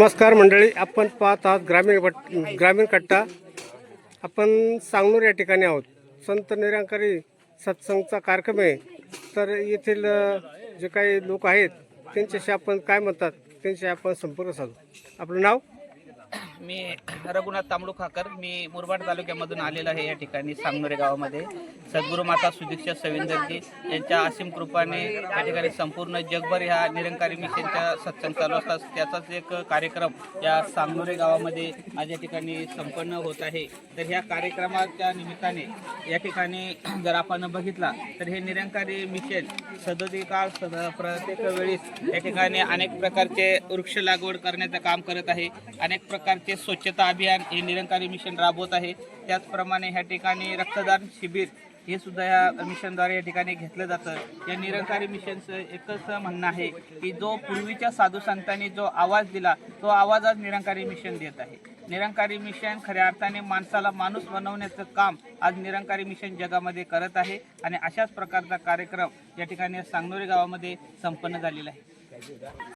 नमस्कार मंडळी आपण पाहत आहात ग्रामीण भट ग्रामीण कट्टा. आपण सांगनूर या ठिकाणी आहोत. संत निरंकारी सत्संगचा कार्यक्रम आहे. तर येथील जे काही लोक आहेत त्यांच्याशी आपण काय म्हणतात? त्यांच्याशी आपण संपर्क साधू. आपलं नाव? मी रघुनाथ तांबडू खाकर मी मुरबाड तालुक्यामधून आलेलो आहे या ठिकाणी सांगनोरे गावामध्ये. सद्गुरू माता सुदीक्षा सविंदरजी यांच्या असीम कृपाने या ठिकाणी संपूर्ण जगभर ह्या निरंकारी मिशनच्या सत्संग चालू असतात. त्याचाच एक कार्यक्रम या सांगनोरे गावामध्ये आज या ठिकाणी संपन्न होत आहे. तर ह्या कार्यक्रमाच्या निमित्ताने या ठिकाणी जर आपण बघितला तर हे निरंकारी मिशन सदोदी काळ सद प्रत्येक वेळेस या ठिकाणी अनेक प्रकारचे वृक्ष लागवड करण्याचं काम करत आहे. अनेक प्रकारचे स्वच्छता अभियान हे निरंकारी मिशन राबवत आहे. त्याचप्रमाणे ह्या ठिकाणी रक्तदान शिबिर हे सुद्धा या मिशनद्वारे या ठिकाणी घेतलं जातं. या निरंकारी मिशनचं एकच म्हणणं आहे की जो पूर्वीच्या साधू संतांनी जो आवाज दिला तो आवाज आज निरंकारी मिशन देत आहे. निरंकारी मिशन खऱ्या अर्थाने माणसाला माणूस बनवण्याचं काम आज निरंकारी मिशन जगामध्ये करत आहे आणि अशाच प्रकारचा कार्यक्रम या ठिकाणी सांगनोरी गावामध्ये संपन्न झालेला आहे.